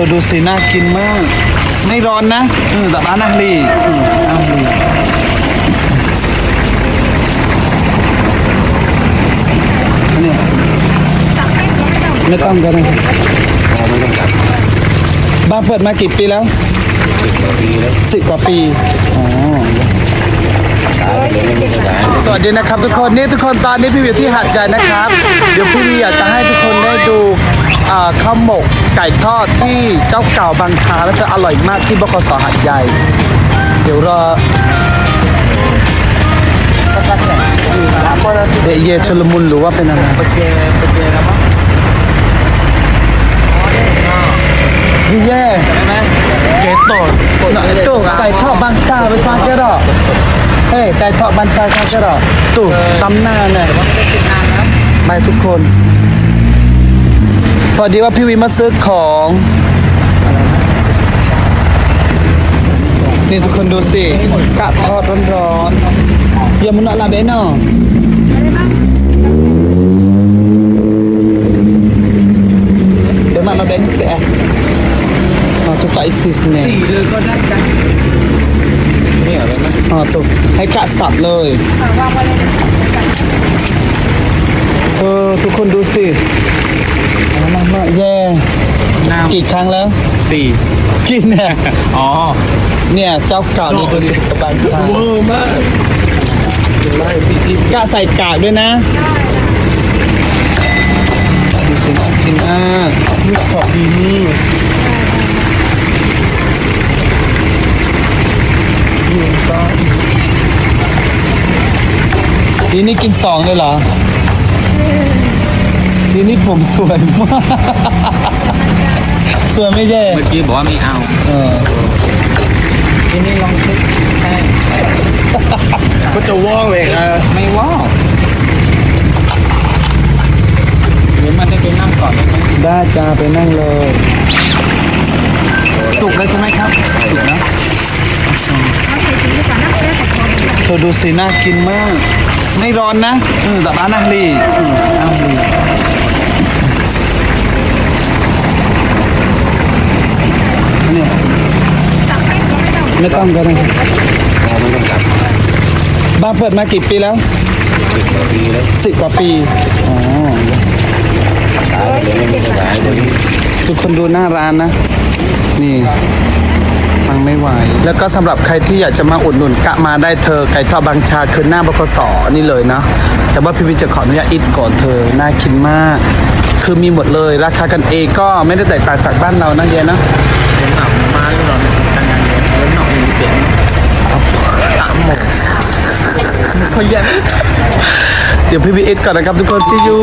ธอดูสิน่ากินมาก ไม่ร้อนนะเออแต่ร้านอาลีอืมอาหลีอันนี้ไม่ต้องก็ได้เราไม่ต้องกลับบ้านเปิดมากี่ปีแล้วสิบกว่าปีแล้วสิบกว่าปีอ๋อสวัสดีนะครับทุกคนนี่ทุกคนตอนนี้พี่อยู่ที่หาดใหญ่นะครับ เดี๋ยวพี่วีอยากจะให้ทุกคนได้ดูข้าวหมก ไก่ทอดที่เจ้าเก่าบางชาแล้วก็อร่อยมากที่บกสหาดใหญ่ เดี๋ยวรอเดเยชลมุนหรือว่าเป็นอะไรปเจปเจนะมั้งเย่ใช่ไหมเกตโตโตไก่ทอดบางชาไปซาเกอร์เฮ้ยไก่ทอดบางชาซาเกอร์ตู่ตำหน้าเนี่ยไม่ทุกคน พอดีว่าพี่วิมาซื้อของ นี่ทุกคนดูสิกะทอดร้อนๆยามุนอะลาเบนอเดี๋ยวมาลาเบนเตะอ๋อทุกไปซิสเน่เลยก็ได้จ้ะนี่เหรอไหมอ๋อตุกให้กะสับเลยเออทุกคนดูสิ เอามากๆแย่น้กี่ครั้งแล้วำสี่กินเนี่ยอ๋อ เนี่ยเจ้าเก่าเลยตัวนี้กระบางชาเวอร์มากไล่พี่ที่กะใส่กากด้วยนะดูสิน่ากินอะพี่ขอบดีนี่ทีนี่กินสองเลยเหรอ ทีนี่ผมสวยมากสวยไม่แย่เมื่อกี้บอกว่าไม่เอาเออทีนี่ลองเช็คให้ก็จะว่องเลยเออไม่ว้าวหรือมันได้ไปนั่งก่อนได้ไหมได้จ้าไปนั่งเลย สุกแล้วใช่ไหมครับสุกนะเธอดูสิน่ากินมาก ไม่ร้อนนะ อืมแต่ร้านอาหลีอืมอาหลีเนี่ย ไม่ต้องก็ได้เราไม่ต้องกลับบ้านเปิดมากี่ปีแล้วสิบกว่าปีแล้วสิบกว่าปีอ๋อขายเลยไม่ได้ขายเลยทุกคนดูหน้าร้านนะ นี่ฟังไม่ไหว แล้วก็สำหรับใครที่อยากจะมาอุดหนุนกะมาได้เธอไก่ทอดบางชาคือหน้าบกสนี่เลยนะ แต่ว่าพี่วิจะขออนุญาตอิดก่อนเธอน่ากินมาก คือมีหมดเลยราคากันเองก็ไม่ได้แตกต่างจากบ้านเรานะเย็นนะ เล่นหนักมีเปลี่ยนตามหมดเขาเย็นเดี๋ยวพี่วิทย์ก่อนนะครับทุกคน see you